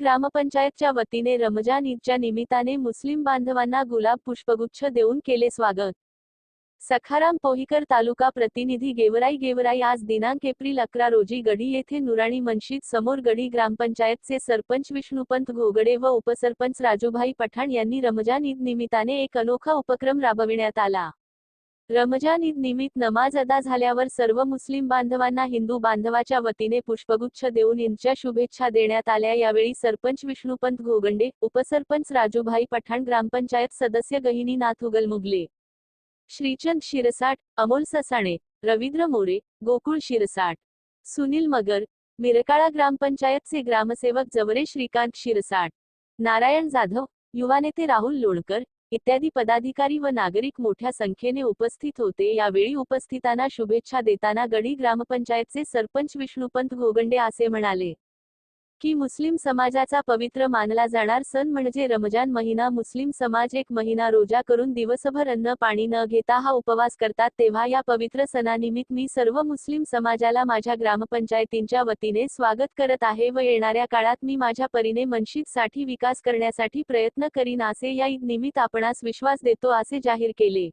ग्रामपंचायतच्या वतीने रमजान ईदच्या निमित्ताने मुस्लिम बांधवांना गुलाब पुष्पगुच्छ देऊन केले स्वागत. सखाराम पोहिकर तालुका प्रतिनिधी गेवराई गेवराई आज दिनांक एप्रिल अकरा रोजी गडी येथे नुराणी मनशीत समोर गडी ग्रामपंचायतचे सरपंच विष्णुपंत घोगडे व उपसरपंच राजूभाई पठाण यांनी रमजान ईद निमित्ताने एक अनोखा उपक्रम राबविण्यात आला. रमजान ईद निमित्त नमाज अदा झाल्यावर सर्व मुस्लिम बांधवांना हिंदू बांधवाच्या वतीने पुष्पगुच्छ देऊन ईदच्या शुभेच्छा देण्यात आल्या. यावेळी सरपंच विष्णुपंत घोगंडे उपसरपंच राजूभाई पठाण ग्रामपंचायत सदस्य गहिनी नाथुगल मुगले श्रीचंद शिरसाट अमोल ससाणे रवींद्र मोरे गोकुळ शिरसाट सुनील मगर मिरकाळा ग्रामपंचायतचे ग्रामसेवक जवरे श्रीकांत शिरसाट नारायण जाधव युवा नेते राहुल लोणकर इत्यादी पदाधिकारी व नागरिक मोठ्या संख्येने उपस्थित होते. यावेळी उपस्थितांना शुभेच्छा देताना गडी ग्रामपंचायतचे सरपंच विष्णुपंत घोगंडे असे म्हणाले. की मुस्लिम समाजाचा पवित्र मानला जाणार सण म्हणजे रमजान महिना. मुस्लिम समाज एक महिना रोजा करून दिवसभर अन्न पाणी न घेता हा उपवास करतात. तेव्हा या पवित्र सणानिमित्त मी सर्व मुस्लिम समाजाला माझ्या ग्रामपंचायतींच्या वतीने स्वागत करत आहे व येणाऱ्या काळात मी माझ्या परीने मनशीतसाठी विकास करण्यासाठी प्रयत्न करीन असे या ईद निमित्त आपणास विश्वास देतो असे जाहीर केले.